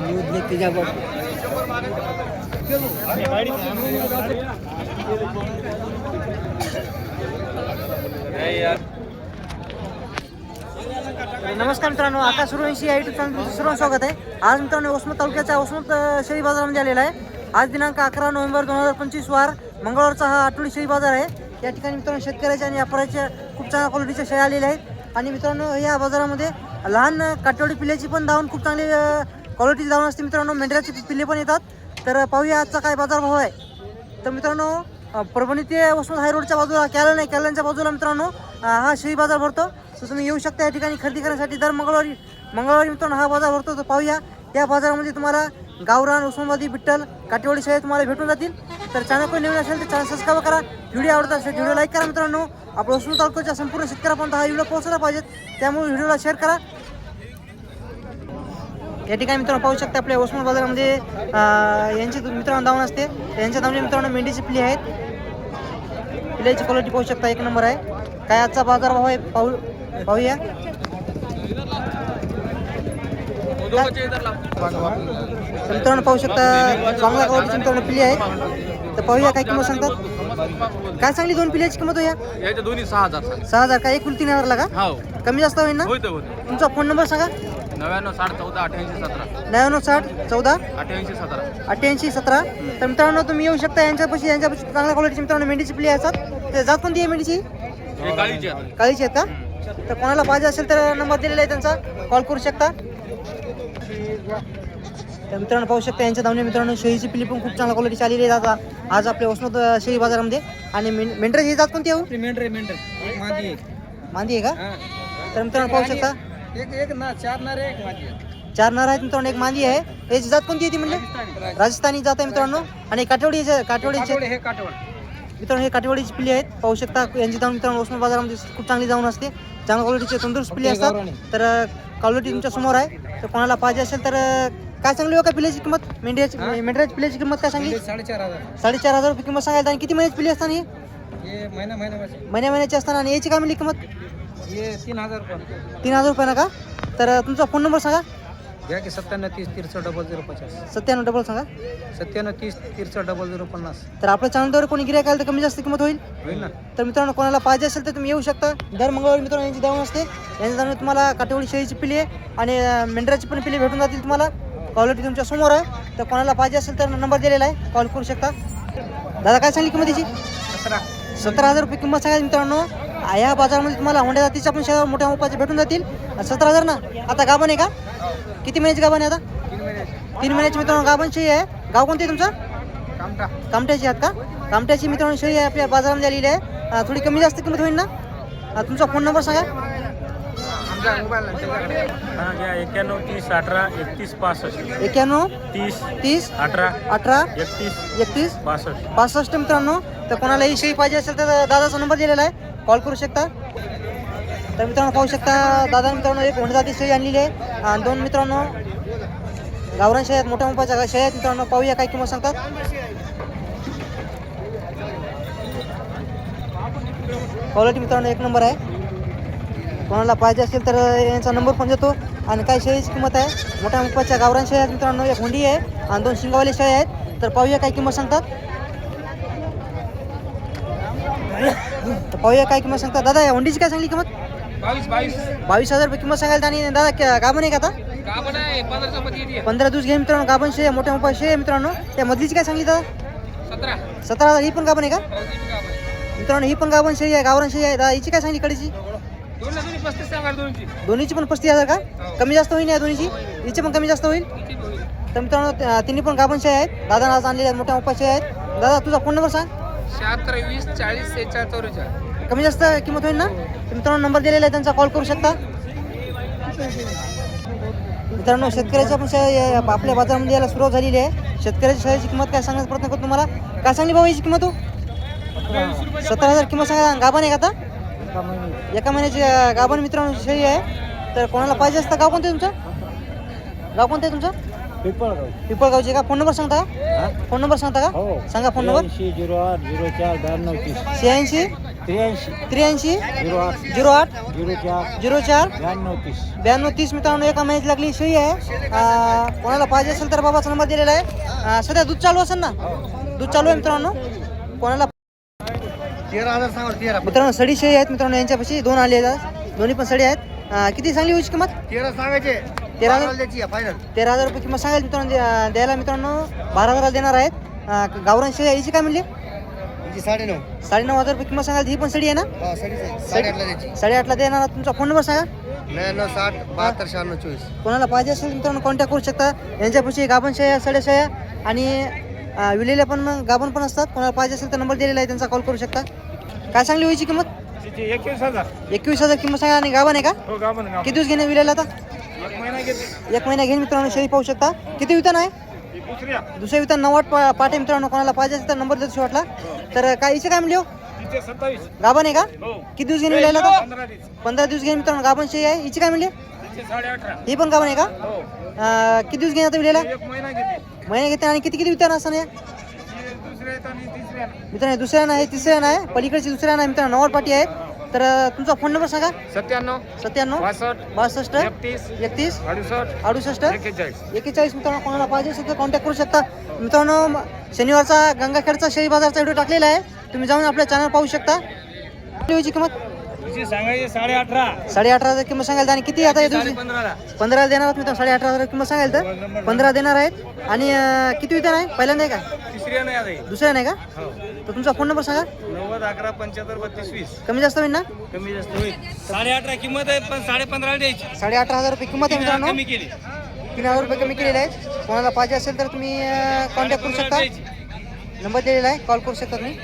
News देखते नमस्कार मित्रांनो आकाश सुरवंशी या युट्यूब चॅनल सर्व स्वागत आहे. आज मित्रांनो उस्मत तालुक्याच्या उस्मत शेळी बाजारामध्ये आलेला आहे. आज दिनांक अकरा नोव्हेंबर दोन हजार पंचवीस वार मंगळवारचा हा आठवडी शेळी बाजार आहे. या ठिकाणी मित्रांनो शेतकऱ्याच्या आणि व्यापाऱ्याच्या खूप चांगल्या क्वालिटीच्या शेळ्या आलेल्या आहेत. आणि मित्रांनो या बाजारामध्ये लहान काटवडी पिल्याची पण धावून खूप चांगली क्वालिटी जाऊन असते मित्रांनो मेंढ्याची पिल्ले पण येतात. तर पाहूया आजचा काय बाजार भाव आहे. तर मित्रांनो परभणी ते वसमत हाय रोडच्या बाजूला कॅलन आहे कॅलनच्या बाजूला मित्रांनो हा शेळी बाजार भरतो. तर तुम्ही येऊ शकता या ठिकाणी खरेदी करण्यासाठी. दर मंगळवारी मंगळवारी मित्रांनो हा बाजार भरतो. तर पाहूया या बाजारामध्ये तुम्हाला गावरान उस्मानाबादी विठ्ठल काटेवाडी शेळ्या तुम्हाला भेटून जातील. तर चॅनल कोणी नवीन असेल तर चॅनल सबस्क्राईब करा. व्हिडिओ आवडत असेल व्हिडिओ लाईक करा मित्रांनो. आपण उस्मान तालुक्याच्या संपूर्ण शेतकऱ्यापर्यंत हा व्हिडिओ पोहोचला पाहिजेत त्यामुळे व्हिडिओला शेअर करा. या ठिकाणी मित्रांनो पाहू शकता आपल्या उस्मान बाजारामध्ये यांची मित्रांनो दावण असते. यांच्या दावणी मित्रांनो मेंढीची पिली आहेत. पिल्याची क्वालिटी पाहू शकता एक नंबर आहे. काय आजचा बाजार भाव आहे पाहू पाहूया. तर मित्रांनो पाहू शकता चांगल्या क्वालिटीची मित्रांनो पिली आहेत. तर पाहूया काय किंमत सांगतात. काय सांगली दोन पिल्याची किंमत हो या याच्या दोन्ही सहा हजार सहा हजार काय एक तीन हजारला का? कमी जास्त होईल ना? तुमचा फोन नंबर सांगा. नव्याण्णव साठ चौदा अठ्याऐंशी सतरा. नव्याण्णव साठ चौदा अठ्याऐंशी सतरा. अठ्ठ्याऐंशी सतरा. तर मित्रांनो तुम्ही येऊ शकता यांच्यापाशी. यांच्यापाशी चांगल्या क्वालिटीची मित्रांनो मेंढीची पिली असतात. ते जात कोणती आहे मेंढीची? हे काळीची आहे. काळीची आहेत का? तर कोणाला पाहिजे असेल तर नंबर दिलेला आहे त्यांचा. कॉल करू शकता. तर मित्रांनो पाहू शकता यांच्या धावणे मित्रांनो शेळीची पिली पण खूप चांगल्या क्वालिटीची आलेली आहे. आता आज आपल्या वसमत अं, शेळी बाजारामध्ये. आणि मेंढ मेंढर ही जात कोणती आहे हो? मेंढर मेंढर. एक मादी आहे. मांदी आहे का? हा. तर मित्रांनो पाहू शकता. एक एक ना चार नारे एक मादी आहे. चार नर आहेत मित्रांनो एक मांदी आहे. याची जात कोणती आहे ती म्हणजे? राजस्थानी. जात आहे मित्रांनो. आणि काठवडी काठवडीचे हे काटवड मित्रांनो हे काठेवाडीची पिल्ली आहेत. पाहू शकता यांची जाऊन मित्रांनो उस्मान बाजारामध्ये खूप चांगली जाऊन असते. चांगल्या क्वालिटीचे तंदुरुस्त पिल्ली असतात. तर क्वालिटी तुमच्यासमोर आहे. तर कोणाला पाहिजे असेल तर काय सांगली हो का पिल्याची किंमत? मेंढ्याची मेंढ्याची पिल्याची किंमत काय सांगली? साडेचार हजार. साडेचार हजार रुपये किंमत सांगायला. आणि किती महिन्याची पिल्ली असताना ही? महिन्या महिन्याची असताना. आणि याची काय मिळली किंमत? हे तीन हजार तीन हजार रुपये ना का? तर तुमचा फोन नंबर सांगा. घ्या की सत्त्याण्णव तीस तिरसठ डबल झिरो पचास. सत्त्याण्णव डबल सांगा. सत्त्याण्णव तीस तिरसठ डबल झिरो पन्नास. तर आपल्या चॅनलवर कोणी गिरायक आलं तर कमी जास्त किंमत होईल. होईल ना. तर मित्रांनो कोणाला पाहिजे असेल तर तुम्ही येऊ शकता. दर मंगळवारी मित्रांनो यांची देऊन असते. यांच्या तुम्हाला काटेवडी शेळीची पिली आहे आणि मेंढराची पण पिली भेटून जातील तुम्हाला. क्वालिटी तुमच्यासमोर आहे. तर कोणाला पाहिजे असेल तर नंबर दिलेला आहे. कॉल करू शकता. दादा काय सांगली किंमत तिची सतरा. सतरा हजार रुपये किंमत सांगायची मित्रांनो. या बाजारामध्ये तुम्हाला होंड्या जातीच्या पण शेळ्या मोठ्या मोपाच्या भेटून जातील. सतरा हजार ना? आता गाभण आहे का? किती महिन्याची गाभण आहे आता? तीन महिने तीन महिन्याची मित्रांनो गाभण शेळी आहे. गाव कोणते तुमचं? कामटा कामट्याची आहेत का? कामट्याची मित्रांनो शेळी आहे आपल्या बाजारामध्ये आलेली आहे. थोडी कमी जास्त किंमत होईल ना? तुमचा फोन नंबर सांगा. हा एक्क्याण्णव तीस अठरा एकतीस पासष्ट. एक्क्याण्णव तीस तीस अठरा अठरा एकतीस एकतीस पासष्ट. पासष्ट मित्रांनो. तर कोणालाही शेळी पाहिजे असेल तर दादाचा नंबर दिलेला आहे. कॉल करू शकता? तर मित्रांनो पाहू शकता दादा मित्रांनो एक होंडजाती शेळी आणलेली आहे. आणि दोन मित्रांनो गावरान शेळ्या आहेत मोठ्या मोठ्या शेळ्या आहेत. मित्रांनो पाहूया काय किंमत सांगतात. क्वालिटी मित्रांनो एक नंबर आहे. कोणाला पाहिजे असेल तर यांचा नंबर पण देतो. आणि काय शेळीची किंमत आहे? मोठ्या मुपाच्या गावरान शेळ्या मित्रांनो एक हुंडी आहे. आणि दोन शिंगावाले शेळ्या आहेत. तर पाहूया काय किंमत सांगतात. तर पाहूया काय किंमत सांगतात दादा या हुंडीची काय सांगली किंमत? बावीस बावीस. बावीस हजार रुपये किंमत सांगायला आणि दादा क्या- गाभण आहे का आता? आहे पंधरा चपाती येते पंधरा दिवस घे मित्रांनो गाभण शेळ्या मोठ्या शेळ्या आहे मित्रांनो. त्या मधलीची काय सांगली दादा? सतरा. सतरा हजार ही पण गाभण आहे का? मित्रांनो ही पण गाभण शेळी आहे गावरान शेळी आहे. दादा हिची काय सांगली कडीची? दोन दोन्ही पस्तीस सांगा दोनची दोन्हीची पण पस्तीस हजार का? कमी जास्त होईल या दोन्हीची? हिची पण कमी जास्त होईल? तर मित्रांनो त्या- तिन्ही पण गाभण शेळ्या आहेत. दादा आज आणलेल्या आहेत मोठ्या मोठ्या शेळ्या आहेत. दादा तुझा फोन नंबर सांग. शहात्तर वीस चाळीस सेहेचाळीस चौवेचाळीस कमी जास्त किंमत होईल ना? मित्रांनो नंबर दिलेला आहे त्यांचा कॉल करू शकता. मित्रांनो शेतकऱ्याच्या पण आपल्या बाजारामध्ये यायला सुरुवात झालेली आहे. शेतकऱ्याच्या शाळेची किंमत काय सांगण्याचा प्रयत्न करतो तुम्हाला? काय सांगली भाऊ याची किंमत हो? सतरा हजार किंमत सांगा. गाभण आहे का आता? एका महिन्याची गाभण मित्रांनो शेळी आहे. तर कोणाला पाहिजे असतं? गाव कोणतं आहे तुमचं? गाव कोणतं आहे तुमचं? पिंपळगावचे का? फोन नंबर सांगता का? फोन नंबर सांगता का? सांगा फोन नंबर. झिरो आठ झिरो चार ब्याण्णव तीस. शहाऐंशी त्र्याऐंशी. त्र्याऐंशी? झिरो आठ. झिरो आठ? झिरो चार. झिरो चार? ब्याण्णव तीस. ब्याण्णव तीस मित्रांनो एका महिन्यात लागली शेळी आहे. कोणाला पाहिजे असेल तर बाबाचा नंबर दिलेला आहे. सध्या दूध चालू असेल ना? दूध चालू आहे मित्रांनो. कोणाला तेरा हजार सांगा तेरा. मित्रांनो सडी शेळी आहेत मित्रांनो यांच्यापाशी दोन आले आहेत. दोन्ही पण सडी आहेत. किती सांगली होईची किंमत? तेरा सांगायचे. तेरा हजार द्यायची फायनल तेरा हजार रुपये किंमत सांगायला मित्रांनो द्या- द्यायला मित्रांनो बारा हजाराला देणार आहेत. अं, गावरान शेळी आहे, हिची काय म्हणली? म्हणजे साडेनऊ. साडेनऊ हजार रुपये किंमत सांगायला ही पण सडी आहे ना? हा साडे साडेआठला द्यायची. साडेआठला देणार तुमचा फोन नंबर सांगा. नव्याण्णव साठ बहात्तर शहाण्णव चोवीस. कोणाला पाहिजे असेल मित्रांनो कॉन्टॅक्ट करू शकता. यांच्यापाशी गाभण शेया सड्याशया आणि अं, विलेल्या पण मग गाभण पण असतात. कोणाला पाहिजे असेल तर नंबर दिलेला आहे त्यांचा कॉल करू शकता. काय सांगली व्हायची किंमत? एकवीस हजार. एकवीस हजार किंमत सांगा आणि गाभण आहे का? हो गाभण. किती दिवस घेणे विलेला आता? एक महिना घेते एक महिना घेईन मित्रांनो शेळी पाहू शकता. किती वितान आहे? दुसऱ्या वितान नव्वद पा पाठ मित्रांनो कोणाला पाहिजे असेल तर नंबर देतो शेवटला. तर काय हिचे काय म्हणले हो? गाभण आहे का? हो. किती दिवस घेणे विलेला आता पंधरा दिवस. घेईन मित्रांनो गाभण शेळी आहे. हिची काय म्हणले? ही पण गाभण आहे का? हो. किती दिवस घेणे आता विलेला? महिना घेते. आणि किती किती वितान असं ही तिसऱ्या मित्रांनो दुसऱ्या नाही तिसऱ्या नाही. पलीकडची दुसऱ्या नाही मित्रांनो नव्वद पाठी आहेत. तर तुमचा फोन नंबर सांगा. सत्त्याण्णव सत्त्याण्णव बासष्ट बासष्ट एकतीस एकतीस अडुसष्ट अडुसष्ट एक्केचाळीस. एकेचाळीस मित्रांनो कोणाला पाहिजे असेल तर कॉन्टॅक्ट करू शकता. मित्रांनो शनिवारचा गंगाखेडचा शेळी बाजारचा व्हिडिओ टाकलेला आहे. तुम्ही जाऊन आपल्या चॅनल पाहू शकता. शेळीची किंमत? सांगायचे साडे अठरा. साडे अठरा हजार किंमत सांगायला आणि किती आता दिवशी? पंधराला. पंधरा देणार आहेत मित्रांनो साडे अठरा हजार किंमत सांगायला तर. पंधरा देणार आहेत. आणि किती विधान आहे? पहिल्यांदा आहे का? तिसऱ्या नाही आता दुसऱ्या नाही का? हो. तर तुमचा फोन नंबर सांगा. नव्वद अकरा पंच्याहत्तर बत्तीस वीस. कमी जास्त होईल ना? कमी जास्त होईल. साडे अठरा किंमत आहे पण साडे पंधरा द्यायची. साडे अठरा हजार रुपये किंमत आहे मित्रांनो. कमी केली. तीन हजार रुपये कमी केलेले आहेत. कोणाला पाहिजे असेल तर तुम्ही कॉन्टॅक्ट करू शकता. नंबर दिलेला आहे. कॉल करू शकता तुम्ही.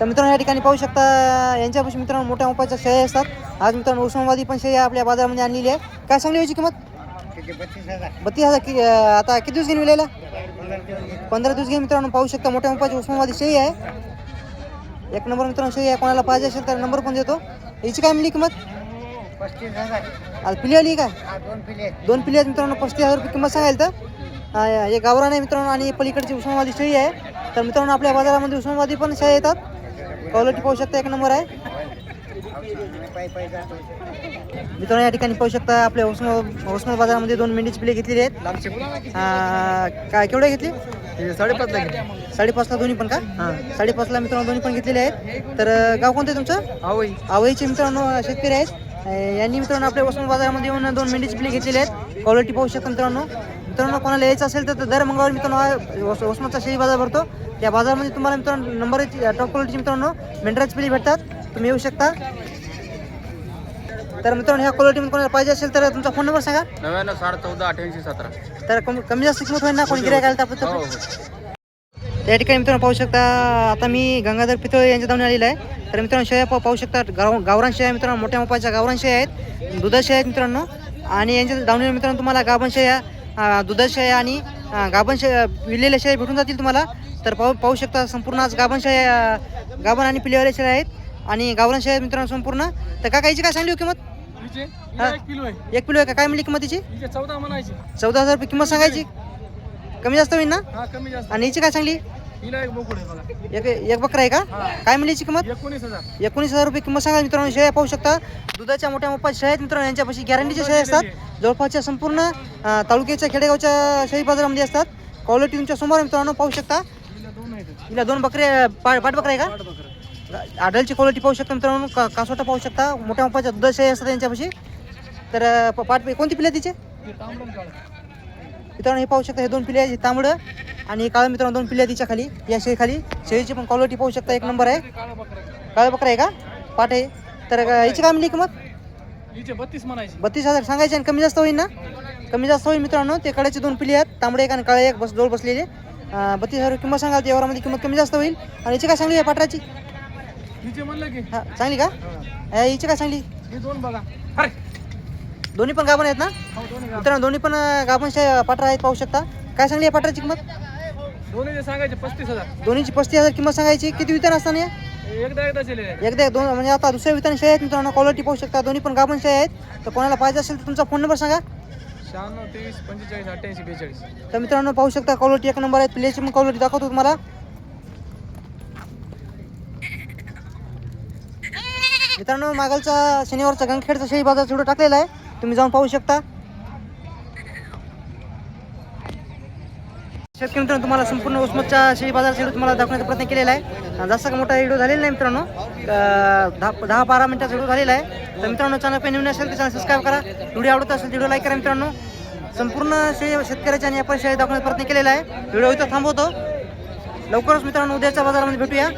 तर मित्रांनो या ठिकाणी पाहू शकता यांच्यापाशी मित्रांनो मोठ्या मोठ्याच्या शेळ्या असतात. आज मित्रांनो उस्मानाबादी पण शेळ्या आपल्या बाजारामध्ये आणलेली आहे काय सांगली याची किंमत? बत्तीस हजार. बत्तीस हजार कि आता किती दिवस घेऊन विलेला पंधरा दिवस घेऊन मित्रांनो पाहू शकता मोठ्या मोठ्याची उस्मानाबादी शेळी आहे. एक नंबर मित्रांनो कोणाला पाहिजे असेल तर नंबर पण देतो. याची काय मिळली किंमत? पस्तीस हजार. आज पिली आली का हा दोन पिले दोन आहेत मित्रांनो पस्तीस हजार रुपये किंमत सांगाल तर. हे गावरान आहे मित्रांनो आणि पलीकडची उस्मानाबादी शेळी आहे. तर मित्रांनो आपल्या बाजारामध्ये उस्मानाबादी पण शेळ्या येतात. क्वालिटी पाहू शकता एक नंबर आहे. पाय पाय जातो मित्रांनो या ठिकाणी पाहू शकता आपल्या उस्मा उस्मान बाजारामध्ये दोन मेंढीचे पिल्ले घेतलेले आहेत. लांबचे काय केवढे घेतले? साडेपाच लागेल साडेपाचला दोन्ही पण का? हां. साडेपाचला मित्रांनो दोन्ही पण घेतलेले आहेत. तर गाव कोणतं आहे तुमचं? आवई. आवईचे मित्रांनो शेतकरी आहेत. यांनी मित्रांनो आपल्या उस्मान बाजारामध्ये येऊन दोन मेंढीचे पिल्ले घेतलेले आहेत. क्वालिटी पाहू शकता मित्रांनो. मित्रांनो कोणाला यायचं असेल तर दर मंगळवारी मित्रांनो हा उस्मानचा शेळी बाजार भरतो. त्या बाजारामध्ये तुम्हाला मित्रांनो नंबर टॉप क्वालिटीचे मित्रांनो मेंढराची पिल्ली भेटतात. तुम्ही येऊ शकता. तर मित्रांनो ह्या क्वालिटीमध्ये कोणाला पाहिजे असेल तर तुमचा फोन नंबर सांगा. नव्याण्णव साठ चौदा अठ्ठ्याऐंशी सतरा. तर कमी कमी जास्त किंमत होईल ना? कोणी गिरायक आलं तर आपण हो तर- त्या ठिकाणी मित्रांनो पाहू शकता आता मी गंगाधर पितळे यांच्या धावून आलेला आहे. तर मित्रांनो शेळ्या पाहू पाहू शकता गाव गावरान शेळ्या मित्रांनो मोठ्या मोठ्याच्या गावरान शेळ्या आहेत. दुधाच्या शेळ्या आहेत मित्रांनो. आणि यांच्या धावणे मित्रांनो तुम्हाला गाभण शेळ्या आणि गाभण शेळ्या विलेल्या शेळ्या भेटून जातील तुम्हाला. तर पाहू पाहू शकता संपूर्ण आज गाभण शेळ्या अं, गाभण आणि पिलेवाल्या शेळ्या आहेत. आणि गावरान शेळ्या मित्रांनो संपूर्ण. तर का कायची काय सांगली हो किंमत? हा? एक किलो आहे. का? काय मिळली किंमत तिची चौदा म्हणायची. चौदा हजार रुपये किंमत सांगायची? कमी जास्त होईल ना? हा कमी जास्त. आणि हिची काय सांगली हिला एक बोकुड आहे बघा. एक एक बकरा आहे का? काय मिळली हिची किंमत? एकोणीस हजार. एकोणीस हजार रुपये किंमत सांगा मित्रांनो. शेळ्या पाहू शकता. दुधाच्या मोठ्या मोठ्या शेळ्या आहेत मित्रांनो. यांच्यापाशी गॅरंटीच्या शेळ्या असतात. जवळपासच्या संपूर्ण अं, तालुक्याच्या खेडेगावच्या शेळी बाजारामध्ये असतात. क्वालिटी तुमच्यासमोर आहे मित्रांनो. पाहू शकता. हिला दोन बकरे पाठ बकरा आहे का? आडलची क्वालिटी पाहू शकता मित्रांनो. का कासोटा पाहू शकता. मोठ्या मोठ्याच्या दुधाच्या शेळ्या असतात यांच्यापाशी तर पाठ कोणती पिल्ले तिचे? मित्रांनो हे पाहू शकता हे दोन हे तांबडं आणि काळं मित्रांनो दोन पिल्ले आहेत तिच्या खाली. या शेळीखाली शेळीची पण क्वालिटी पाहू शकता. एक नंबर आहे. काळा बकरा आहे का? पाठ आहे. तर हिची काय मिळली किंमत? बत्तीस म्हणायची. बत्तीस हजार सांगायचे आणि कमी जास्त होईल ना? कमी जास्त होईल मित्रांनो. ते कड्याचे दोन पिली आहेत. तांबडे एक आणि काळे एक बस जोड बसलेले. बत्तीस हजार किंमत सांगाल त्यावरामध्ये किंमत कमी जास्त होईल. आणि हिची काय सांगली आहे पात्राची हिचे म्हणलं की. हां चांगली का? अं, हिची काय सांगली? हे दोन बघा. अरे. दोन्ही पण गाभण आहेत ना? हो दोन्ही. मित्रांनो दोन्ही पण अं, गाभण शे- पाठरा आहेत पाहू शकता. काय सांगली आहे पात्राची किंमत? दोन्हीचे सांगायचे पस्तीस हजार. दोन्हीची पस्तीस हजार किंमत सांगायची. किती विधान असताना या? एकदा एकदा दिलेले आहेत. एकदा दोन म्हणजे आता दुसऱ्या विधान शेळ्या आहेत मित्रांनो क्वालिटी पाहू शकता. दोन्ही पण गाभण शेळ्या आहेत. तर कोणाला पाहिजे असेल तर तुमचा फोन नंबर सांगा. शहाण्णव तेवीस पंचेचाळीस अठ्ठ्याऐंशी बेचाळीस. तर मित्रांनो पाहू शकता क्वालिटी एक नंबर आहे प्लेची पण क्वालिटी दाखवतो तुम्हाला. मित्रांनो मागलचा शनिवारचा गंगखेडचा शेळी बाजार व्हिडिओ टाकलेला आहे. तुम्ही जाऊन पाहू शकता. शेतकरी मित्रांनो तुम्हाला संपूर्ण उस्मतच्या शेळी बाजार व्हिडिओ तुम्हाला दाखवण्याचा प्रयत्न केलेला आहे. जास्त का मोठा व्हिडिओ झालेला नाही मित्रांनो. दहा दहा बारा मिनिटाचा व्हिडिओ झालेला आहे. तर मित्रांनो चॅनल पे नवीन असेल तर चॅनल सबस्क्राईब करा. व्हिडिओ आवडत असेल व्हिडिओ लाईक करा मित्रांनो. संपूर्ण शेळी शेतकऱ्याच्या आणि आपण शेळी दाखवण्याचा प्रयत्न केलेला आहे. व्हिडिओ इथं थांबवतो. लवकरच मित्रांनो उद्याच्या बाजारामध्ये भेटूया.